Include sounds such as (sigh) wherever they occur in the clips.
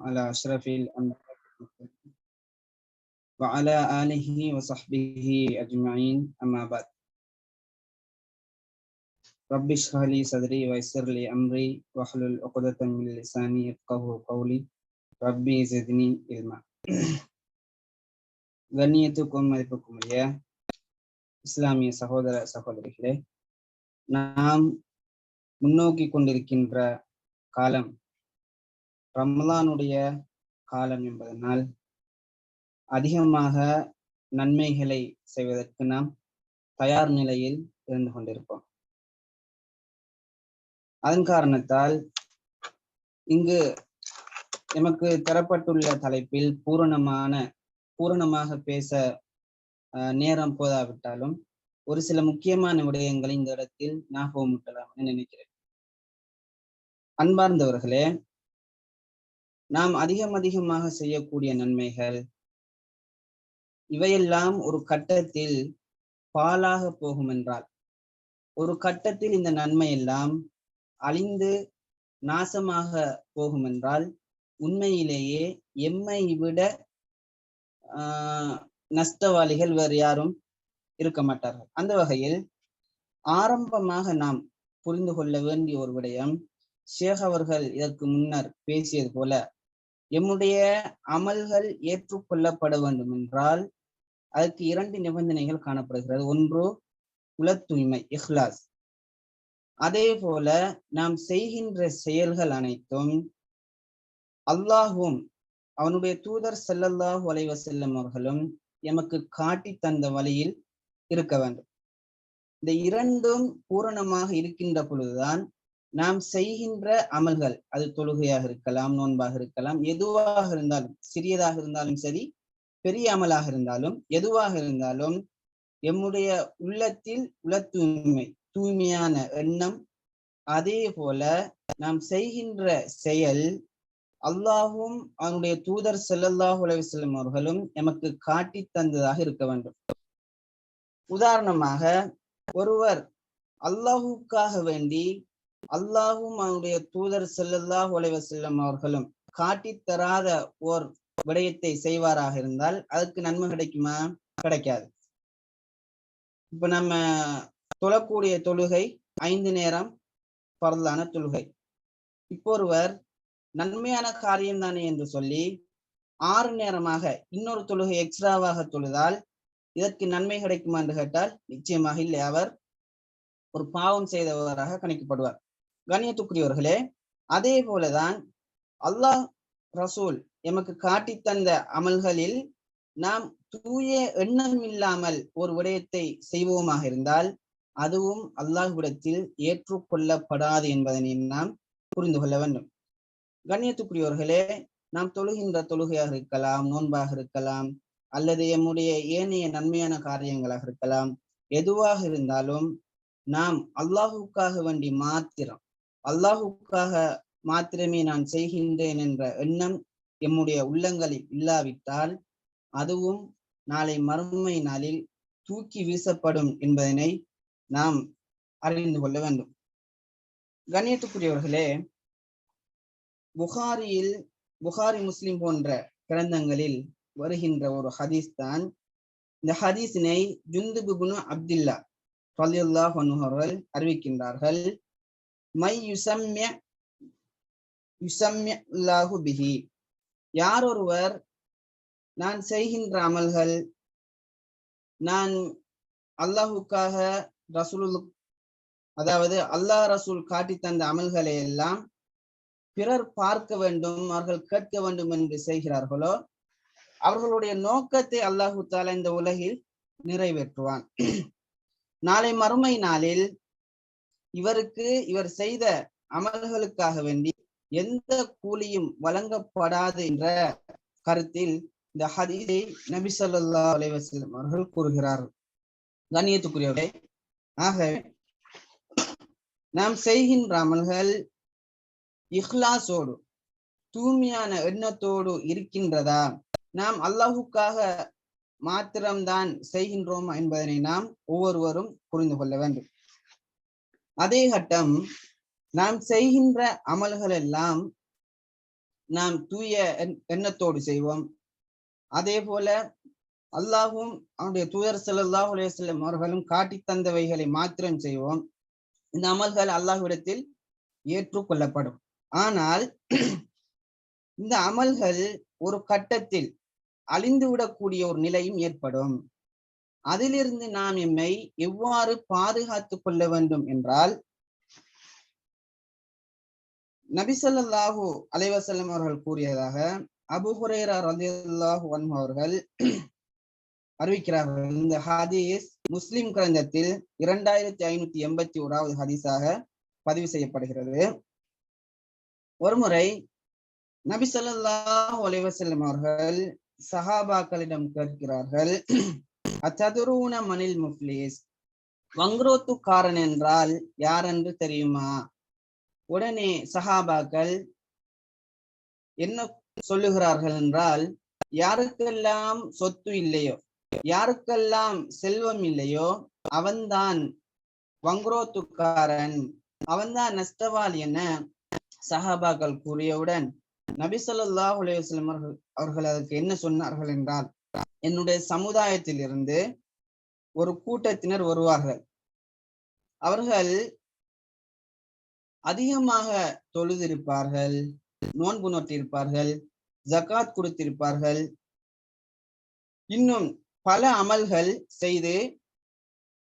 على أشرف الأنبياء وعلى آله وصحبه أجمعين أما بعد رب اشرح لي صدري ويسر لي أمري واحلل عقدة من لساني يفقهوا قولي ربي زدني علما கண்ணியத்துக்கும் மதிப்புக்கும் உரிய இஸ்லாமிய சகோதர சகோதரிகளே நாம் முன்னோக்கி கொண்டிருக்கின்ற காலம் ரமலானுடைய காலம் என்பதனால் அதிகமாக நன்மைகளை செய்வதற்கு நாம் தயார் நிலையில் இருந்து கொண்டிருப்போம். அதன் காரணத்தால் இங்கு எமக்கு தரப்பட்டுள்ள தலைப்பில் பூரணமான பூரணமாக பேச நேரம் போதாவிட்டாலும் ஒரு சில முக்கியமான விடயங்களை இந்த இடத்தில் ஞாபகமூட்டலாம் என நினைக்கிறேன். அன்பார்ந்தவர்களே நாம் அதிகம் அதிகமாக செய்யக்கூடிய நன்மைகள் இவையெல்லாம் ஒரு கட்டத்தில் பாலாக போகும் என்றால் ஒரு கட்டத்தில் இந்த நன்மை எல்லாம் அழிந்து நாசமாக போகும் என்றால் உண்மையிலேயே எம்மை விட ஆஹ் நஷ்டவாளிகள் வேறு யாரும் இருக்க மாட்டார்கள். அந்த வகையில் ஆரம்பமாக நாம் புரிந்து கொள்ள வேண்டிய ஒரு விடயம் ஷேக் அவர்கள் இதற்கு முன்னர் பேசியது போல எம்முடைய அமல்கள் ஏற்றுக்கொள்ளப்பட வேண்டும் என்றால் அதற்கு இரண்டு நிபந்தனைகள் காணப்படுகிறது. ஒன்று குல தூய்மை இஹ்லாஸ். அதே போல நாம் செய்கின்ற செயல்கள் அனைத்தும் அல்லாஹும் அவனுடைய தூதர் செல்லல்லாஹு அலைவசல்லம் அவர்களும் எமக்கு காட்டி தந்த வழியில் இருக்க வேண்டும். இந்த இரண்டும் பூரணமாக இருக்கின்ற பொழுதுதான் நாம் செய்கின்ற அமல்கள் அது தொழுகையாக இருக்கலாம் நோன்பாக இருக்கலாம் எதுவாக இருந்தாலும் சிறியதாக இருந்தாலும் சரி பெரிய அமலாக இருந்தாலும் எதுவாக இருந்தாலும் எம்முடைய உள்ளத்தில் உள்ள தூய்மை தூய்மையான எண்ணம் அதே போல நாம் செய்கின்ற செயல் அல்லாஹும் அவனுடைய தூதர் செல்லல்லாஹு செல்லும் அவர்களும் எமக்கு காட்டி தந்ததாக இருக்க வேண்டும். உதாரணமாக ஒருவர் அல்லாஹுக்காக வேண்டி அல்லாஹும் அவனுடைய தூதர் செல்லல்லாஹுலவர் செல்லும் அவர்களும் காட்டி தராத ஓர் விடயத்தை செய்வாராக இருந்தால் அதுக்கு நன்மை கிடைக்குமா? கிடைக்காது. இப்ப நம்ம தொழக்கூடிய தொழுகை ஐந்து நேரம் பரலான தொழுகை. இப்போ ஒருவர் நன்மையான காரியம் தானே என்று சொல்லி ஆறு நேரமாக இன்னொரு தொழுகை எக்ஸ்ட்ராவாக தொழுதால் இதற்கு நன்மை கிடைக்குமா என்று கேட்டால் நிச்சயமாக இல்லை. அவர் ஒரு பாவம் செய்தவராக கணிக்கப்படுவார். கண்ணியத்துக்குரியவர்களே அதே போலதான் அல்லாஹ் ரசூல் எமக்கு காட்டி தந்த அமல்களில் நாம் தூய எண்ணம் இல்லாமல் ஒரு விடயத்தை செய்வோமாக இருந்தால் அதுவும் அல்லாஹ்விடத்தில் ஏற்றுக்கொள்ளப்படாது என்பதனை நாம் புரிந்து கொள்ள வேண்டும். கண்ணியத்துக்குரியவர்களே நாம் தொழுகின்ற தொழுகையாக இருக்கலாம் நோன்பாக இருக்கலாம் அல்லது எம்முடைய ஏனைய நன்மையான காரியங்களாக இருக்கலாம் எதுவாக இருந்தாலும் நாம் அல்லாஹுக்காக வேண்டி மாத்திரம் அல்லாஹுக்காக மாத்திரமே நான் செய்கின்றேன் என்ற எண்ணம் எம்முடைய உள்ளங்களில் இல்லாவிட்டால் அதுவும் நாளை மறுமை நாளில் தூக்கி வீசப்படும் என்பதனை நாம் அறிந்து கொள்ள வேண்டும். கண்ணியத்துக்குரியவர்களே புகாரியில் புகாரி முஸ்லிம் போன்ற கிரந்தங்களில் வருகின்ற ஒரு ஹதீஸ் தான் இந்த ஹதீஸினை ஜுந்துபுனு அப்துல்லா அவர்கள் அறிவிக்கின்றார்கள். மை யுசம்ய யுசம்யல்லாஹு பிஹி. யார் ஒருவர் நான் செய்கின்ற அமல்கள் நான் அல்லாஹுக்காக ரசூல் அதாவது அல்லாஹ் ரசூல் காட்டி தந்த அமல்களை எல்லாம் பிறர் பார்க்க வேண்டும் அவர்கள் கேட்க வேண்டும் என்று செய்கிறார்களோ அவர்களுடைய நோக்கத்தை அல்லாஹு தாலா இந்த உலகில் நிறைவேற்றுவான். நாளை மறுமை நாளில் இவருக்கு இவர் செய்த அமல்களுக்காக வேண்டி எந்த கூலியும் வழங்கப்படாது என்ற கருத்தில் இந்த ஹதீதை நபி சொல்லா அலைவசல்லம் அவர்கள் கூறுகிறார்கள். கண்ணியத்துக்குரியவர்களே ஆக நாம் செய்கின்ற அமல்கள் இஹ்லாசோடு தூய்மையான எண்ணத்தோடு இருக்கின்றதா? நாம் அல்லாஹுக்காக மாத்திரம்தான் செய்கின்றோம் என்பதனை நாம் ஒவ்வொருவரும் புரிந்து கொள்ள வேண்டும். அதே கட்டம் நாம் செய்கின்ற அமல்கள் எல்லாம் நாம் தூய எண்ணத்தோடு செய்வோம். அதே போல அல்லாஹும் அவனுடைய தூதர் ஸல்லல்லாஹு அலைஹி அவர்களும் காட்டி தந்தவைகளை மாத்திரம் செய்வோம். இந்த அமல்கள் அல்லாஹ்விடத்தில் ஏற்றுக்கொள்ளப்படும். ஆனால் இந்த அமல்கள் ஒரு கட்டத்தில் அழிந்துவிடக்கூடிய ஒரு நிலையும் ஏற்படும். அதிலிருந்து நாம் எம்மை எவ்வாறு பாதுகாத்துக் கொள்ள வேண்டும் என்றால் நபிசல்லாஹு அலைவசல்லம் அவர்கள் கூறியதாக அபு ஹுரைரா ரலியல்லாஹு அவர்கள் அறிவிக்கிறார்கள். இந்த ஹதீஸ் முஸ்லிம் கிரந்தத்தில் இரண்டாயிரத்தி ஐநூத்தி எண்பத்தி ஓராவது ஹதீஸாக பதிவு செய்யப்படுகிறது. ஒருமுறை நபி ஸல்லல்லாஹு அலைஹி அவர்கள் சஹாபாக்களிடம் கேட்கிறார்கள். அத்ததுருன மனில் முஃப்லிஸ். வங்குரோத்துக்காரன் என்றால் யார் என்று தெரியுமா? உடனே சஹாபாக்கள் என்ன சொல்லுகிறார்கள் என்றால் யாருக்கெல்லாம் சொத்து இல்லையோ யாருக்கெல்லாம் செல்வம் இல்லையோ அவன்தான் வங்குரோத்துக்காரன் அவன்தான் நஷ்டவாளி என சஹாபாக்கள் கூறியவுடன் நபி சொல்லாஹ் அலைஹி அவர்கள் அவர்கள் அதற்கு என்ன சொன்னார்கள் என்றால் என்னுடைய சமுதாயத்தில் இருந்து ஒரு கூட்டத்தினர் வருவார்கள். அவர்கள் அதிகமாக தொழுதிருப்பார்கள் நோன்பு நோட்டிருப்பார்கள் ஜகாத் கொடுத்திருப்பார்கள். இன்னும் பல அமல்கள் செய்து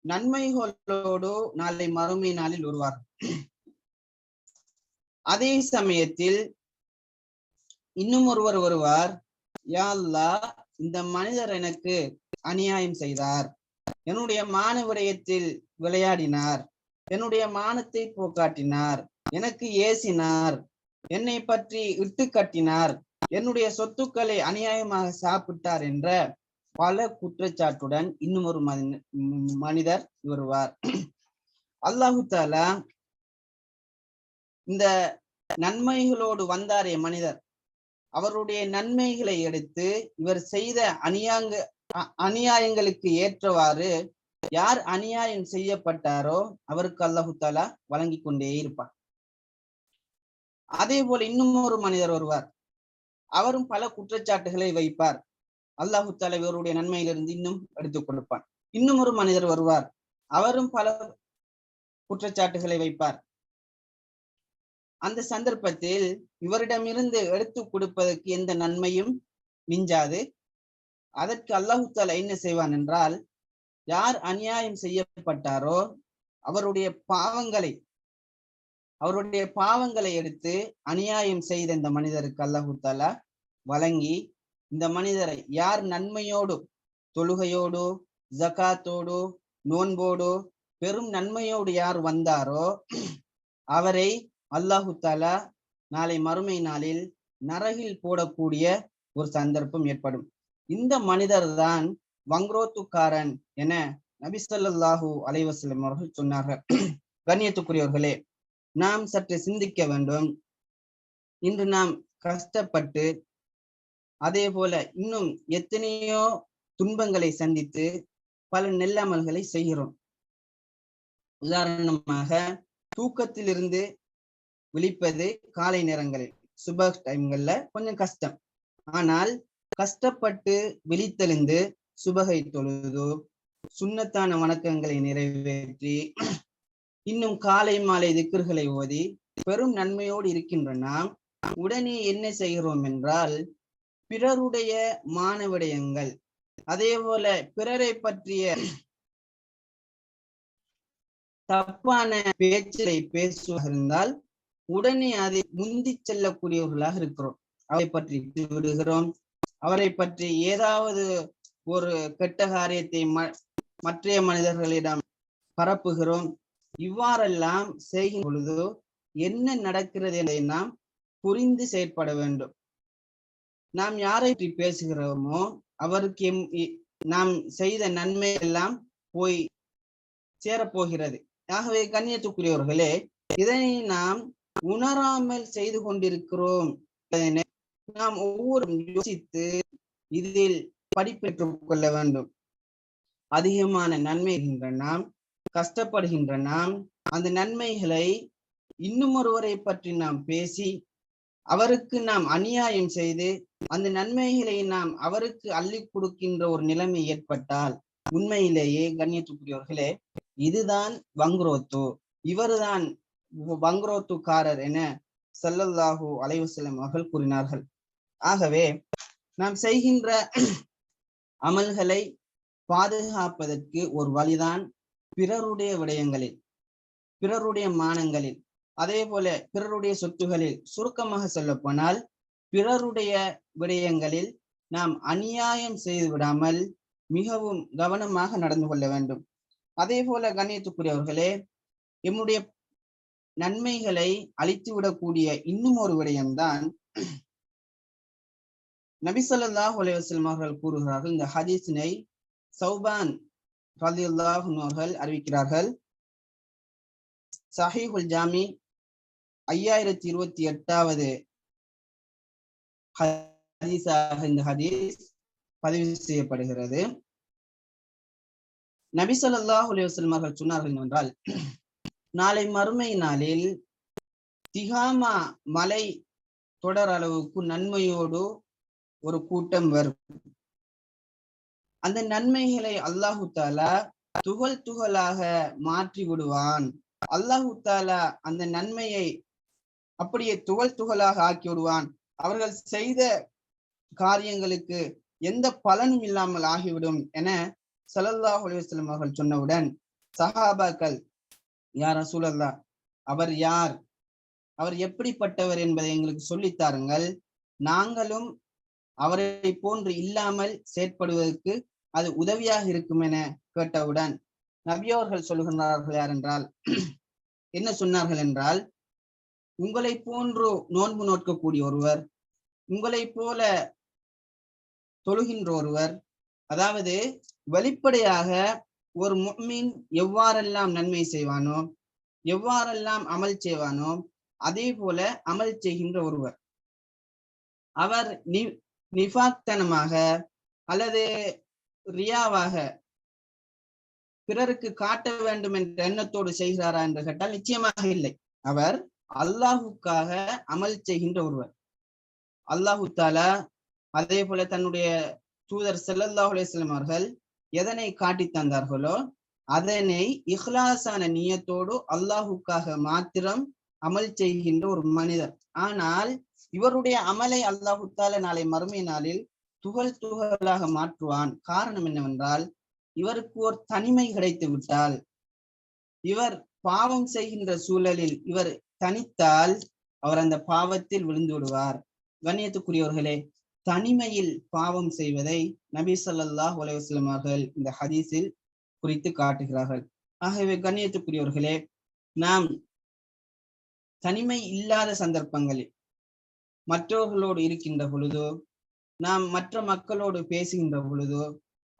நன்மைகளோடு நாளை மறுமை நாளில் வருவார்கள். அதே சமயத்தில் இன்னும் ஒருவர் வருவார். யா இந்த மனிதர் எனக்கு அநியாயம் செய்தார். என்னுடைய மான விடயத்தில் விளையாடினார். என்னுடைய மானத்தை போக்காட்டினார். எனக்கு ஏசினார். என்னை பற்றி இட்டு கட்டினார். என்னுடைய சொத்துக்களை அநியாயமாக சாப்பிட்டார் என்ற பல குற்றச்சாட்டுடன் இன்னும் ஒரு மனிதர் வருவார். அல்லாஹு தாலா இந்த நன்மைகளோடு வந்தாரே மனிதர். அவருடைய நன்மைகளை எடுத்து இவர் செய்த அநியாங்க அநியாயங்களுக்கு ஏற்றவாறு யார் அநியாயம் செய்யப்பட்டாரோ அவருக்கு அல்லாஹு தாலா வழங்கி கொண்டே இருப்பார். அதே போல இன்னும் ஒரு மனிதர் வருவார் அவரும் பல குற்றச்சாட்டுகளை வைப்பார். அல்லாஹு தாலா இவருடைய நன்மையிலிருந்து இன்னும் எடுத்துக் கொடுப்பான் இன்னும் ஒரு மனிதர் வருவார் அவரும் பல குற்றச்சாட்டுகளை வைப்பார். அந்த சந்தர்ப்பத்தில் இவரிடமிருந்து எடுத்து கொடுப்பதற்கு எந்த நன்மையும் மிஞ்சாது. அதற்கு அல்லாஹு என்ன செய்வான் என்றால் யார் அநியாயம் செய்யப்பட்டாரோ அவருடைய பாவங்களை அவருடைய பாவங்களை எடுத்து அநியாயம் செய்த இந்த மனிதருக்கு அல்லாஹு வழங்கி இந்த மனிதரை யார் நன்மையோடு தொழுகையோடு ஜகாத்தோடு நோன்போடு பெரும் நன்மையோடு யார் வந்தாரோ அவரை அல்லாஹு தாலா நாளை மறுமை நாளில் நரகில் போடக்கூடிய ஒரு சந்தர்ப்பம் ஏற்படும். இந்த மனிதர் தான் வங்ரோத்துக்காரன் என நபி ஸல்லல்லாஹு அவர்கள் சொன்னார்கள். கண்ணியத்துக்குரியவர்களே நாம் சற்று சிந்திக்க வேண்டும். இன்று நாம் கஷ்டப்பட்டு அதே போல இன்னும் எத்தனையோ துன்பங்களை சந்தித்து பல நெல்லமல்களை செய்கிறோம். உதாரணமாக தூக்கத்திலிருந்து விழிப்பது காலை நேரங்களில் சுப டைம்கள்ல கொஞ்சம் கஷ்டம். ஆனால் கஷ்டப்பட்டு விழித்தெழுந்து சுபகை தொழுது சுண்ணத்தான வணக்கங்களை நிறைவேற்றி இன்னும் காலை மாலை திக்கர்களை ஓதி பெரும் நன்மையோடு இருக்கின்ற நாம் உடனே என்ன செய்கிறோம் என்றால் பிறருடைய மானவிடயங்கள் அதே போல பிறரை பற்றிய தப்பான பேச்சை பேசுவதால் இருந்தால் உடனே அதை முந்தி செல்லக்கூடியவர்களாக இருக்கிறோம். அவரை பற்றி விடுகிறோம். அவரை பற்றி ஏதாவது ஒரு கெட்ட காரியத்தை ம- மற்றைய மனிதர்களிடம் பரப்புகிறோம். இவ்வாறெல்லாம் செய்யும் பொழுது என்ன நடக்கிறது என்பதை நாம் புரிந்து செயற்பட வேண்டும். நாம் யாரை பற்றி பேசுகிறோமோ அவருக்கு எம் இ- நாம் செய்த நன்மை எல்லாம் போய் சேரப்போகிறது. ஆகவே கண்ணியத்துக்குரியவர்களே இதனை நாம் உணராமல் செய்து கொண்டிருக்கிறோம். நாம் ஒவ்வொரு யோசித்து இதில் படிப்பெற்றுக் கொள்ள வேண்டும். அதிகமான நன்மை நாம் கஷ்டப்படுகின்ற நாம் அந்த நன்மைகளை இன்னும் ஒருவரை பற்றி நாம் பேசி அவருக்கு நாம் அநியாயம் செய்து அந்த நன்மைகளை நாம் அவருக்கு அள்ளி கொடுக்கின்ற ஒரு நிலைமை ஏற்பட்டால் உண்மையிலேயே கண்ணியத்துக்குரியவர்களே இதுதான் வங்குரோத்து. இவர்தான் வங்குரோத்துக்காரர் என ஸல்லல்லாஹு அலைவு செல்லும் அவர்கள் கூறினார்கள். ஆகவே நாம் செய்கின்ற அமல்களை பாதுகாப்பதற்கு ஒரு வழிதான் பிறருடைய விடயங்களில் பிறருடைய மானங்களில். அதே போல பிறருடைய சொத்துகளில் சுருக்கமாக சொல்ல போனால் பிறருடைய விடயங்களில் நாம் அநியாயம் செய்து விடாமல் மிகவும் கவனமாக நடந்து கொள்ள வேண்டும். அதே போல கண்ணியத்துக்குரியவர்களே எம்முடைய நன்மைகளை அழித்து விடக்கூடிய இன்னும் ஒரு விடயம்தான் நபிசல்லாஹ் ஸல்லல்லாஹு அவர்கள் கூறுகிறார்கள். இந்த ஹதீஸினை சௌபான் அவர்கள் அறிவிக்கிறார்கள். சஹீஹுல் ஜாமி ஐயாயிரத்தி இருபத்தி எட்டாவது ஹதீஸாக இந்த ஹதீஸ் பதிவு செய்யப்படுகிறது. நபி ஸல்லல்லாஹு அலைஹி வஸல்லம் அவர்கள் சொன்னார்கள் என்றால் நாளை மறுமை நாளில் திகாமா மலை தொடர் அளவுக்கு நன்மையோடு ஒரு கூட்டம் வரும். அந்த நன்மைகளை அல்லாஹு தாலா துகள் துகளாக மாற்றி விடுவான். அல்லாஹு தாலா அந்த நன்மையை அப்படியே துகள் துகளாக ஆக்கி விடுவான். அவர்கள் செய்த காரியங்களுக்கு எந்த பலனும் இல்லாமல் ஆகிவிடும் என சலல்லாஹ் அலுவலம் அவர்கள் சொன்னவுடன் சஹாபாக்கள் யார் ரசூலல்லா அவர் யார்? அவர் எப்படிப்பட்டவர் என்பதை எங்களுக்கு சொல்லித் தாருங்கள். நாங்களும் அவரை போன்று இல்லாமல் செயற்படுவதற்கு அது உதவியாக இருக்கும் என கேட்டவுடன் நபியவர்கள் சொல்கின்றார்கள் யார் என்றால் (clears throat) என்ன சொன்னார்கள் என்றால் உங்களை போன்று நோன்பு நோக்கக்கூடிய ஒருவர் உங்களை போல தொழுகின்ற ஒருவர் அதாவது வெளிப்படையாக ஒரு முஃமின் எவ்வாறெல்லாம் நன்மை செய்வானோ எவ்வாறெல்லாம் அமல் செய்வானோ அதே போல அமல் செய்கின்ற ஒருவர். அவர் நி அல்லது ரியாவாக பிறருக்கு காட்ட வேண்டும் என்ற எண்ணத்தோடு செய்கிறாரா என்று கேட்டால் நிச்சயமாக இல்லை. அவர் அல்லாஹுக்காக அமல் செய்கின்ற ஒருவர். அல்லாஹு தாலா அதே போல தன்னுடைய தூதர் ஸல்லல்லாஹு அலைஹி அவர்கள் எதனை காட்டி தந்தார்களோ அதனை இஹ்லாசான நியத்தோடு அல்லாஹுக்காக மாத்திரம் அமல் செய்கின்ற ஒரு மனிதர். ஆனால் இவருடைய அமலை அல்லாஹு நாளை மறுமை நாளில் துகள் துகளாக மாற்றுவான். காரணம் என்னவென்றால் இவருக்கு ஒரு தனிமை கிடைத்து விட்டால் இவர் பாவம் செய்கின்ற சூழலில் இவர் தனித்தால் அவர் அந்த பாவத்தில் விழுந்து விடுவார். கண்ணியத்துக்குரியவர்களே தனிமையில் பாவம் செய்வதை நபி சல்லாஹ் உலகம் அவர்கள் இந்த ஹதீஸில் குறித்து காட்டுகிறார்கள். ஆகவே கண்ணியத்துக்குரியவர்களே நாம் தனிமை இல்லாத சந்தர்ப்பங்களில் மற்றவர்களோடு இருக்கின்ற பொழுதோ நாம் மற்ற மக்களோடு பேசுகின்ற பொழுதோ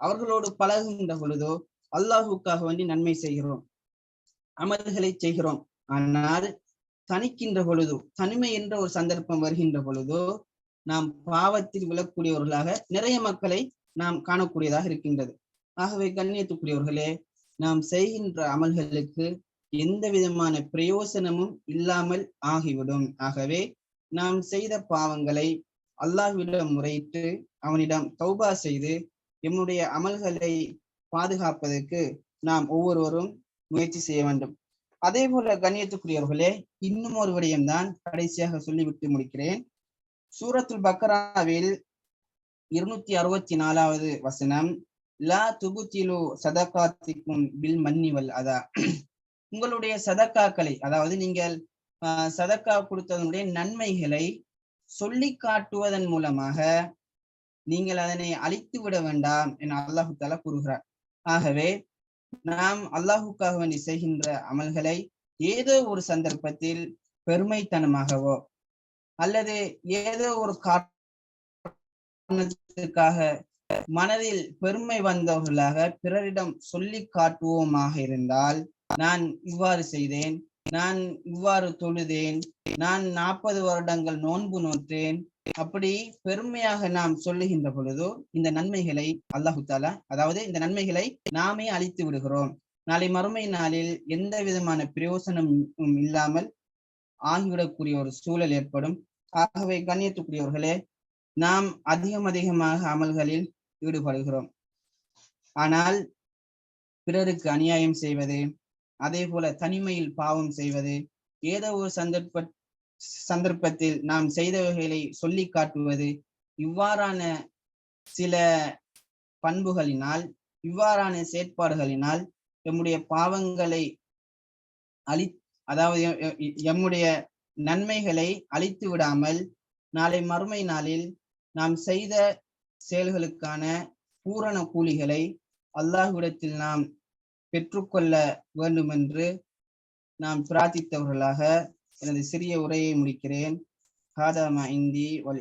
அவர்களோடு பழகுகின்ற பொழுதோ அல்லாஹுக்காக வேண்டி நன்மை செய்கிறோம் அமல்களை செய்கிறோம். ஆனால் தனிக்கின்ற பொழுதோ தனிமை என்ற ஒரு சந்தர்ப்பம் வருகின்ற பொழுதோ நாம் பாவத்தில் விழக்கூடியவர்களாக நிறைய மக்களை நாம் காணக்கூடியதாக இருக்கின்றது. ஆகவே கண்ணியத்துக்குரியவர்களே நாம் செய்கின்ற அமல்களுக்கு எந்த விதமான பிரயோசனமும் இல்லாமல் ஆகிவிடும். ஆகவே நாம் செய்த பாவங்களை அல்லாஹ்விடம் முறையிட்டு அவனிடம் தௌபா செய்து எம்முடைய அமல்களை பாதுகாப்பதற்கு நாம் ஒவ்வொருவரும் முயற்சி செய்ய வேண்டும். அதே போல கண்ணியத்துக்குரியவர்களே இன்னும் ஒரு விடயம்தான் கடைசியாக சொல்லிவிட்டு முடிக்கிறேன். சூரத்துல் பக்ராவில் இருநூத்தி அறுபத்தி நாலாவது வசனம் லா துபுத்திலு சதகாத்திக்கும் பில் மன்னிவல் அதா. உங்களுடைய சதக்காக்களை அதாவது நீங்கள் ஆஹ் சதக்கா கொடுத்ததனுடைய நன்மைகளை சொல்லி காட்டுவதன் மூலமாக நீங்கள் அதனை அழித்து விட வேண்டாம் என அல்லாஹு தாலா கூறுகிறார். ஆகவே நாம் அல்லாஹுக்காக வேண்டி செய்கின்ற அமல்களை ஏதோ ஒரு சந்தர்ப்பத்தில் பெருமைத்தனமாகவோ அல்லது ஏதோ ஒரு காரணத்திற்காக மனதில் பெருமை வந்தவர்களாக பிறரிடம் சொல்லி காட்டுவோமாக இருந்தால் நான் இவ்வாறு செய்தேன் நான் இவ்வாறு தொழுதேன் நான் நாற்பது வருடங்கள் நோன்பு நோற்றேன். அப்படி பெருமையாக நாம் சொல்லுகின்ற பொழுதோ இந்த நன்மைகளை அல்லாஹு தாலா அதாவது இந்த நன்மைகளை நாமே அழித்து விடுகிறோம். நாளை மறுமை நாளில் எந்த விதமான பிரயோசனம் இல்லாமல் ஆகிவிடக்கூடிய ஒரு சூழல் ஏற்படும். ஆகவே கண்ணியத்துக்குரியவர்களே நாம் அதிகம் அதிகமாக அமல்களில் ஈடுபடுகிறோம். ஆனால் பிறருக்கு அநியாயம் செய்வது அதே போல தனிமையில் பாவம் செய்வது ஏதோ ஒரு சந்தர்ப்ப சந்தர்ப்பத்தில் நாம் செய்தவைகளை சொல்லி காட்டுவது இவ்வாறான சில பண்புகளினால் இவ்வாறான செயற்பாடுகளினால் எம்முடைய பாவங்களை அழி அதாவது எம்முடைய நன்மைகளை அழித்து விடாமல் நாளை மறுமை நாளில் நாம் செய்த செயல்களுக்கான பூரண கூலிகளை அல்லாஹ்விடத்தில் நாம் பெற்றுக்கொள்ள வேண்டும் என்று நாம் பிரார்த்தித்தவர்களாக எனது சிறிய உரையை முடிக்கிறேன். காதாமா இந்தி வல்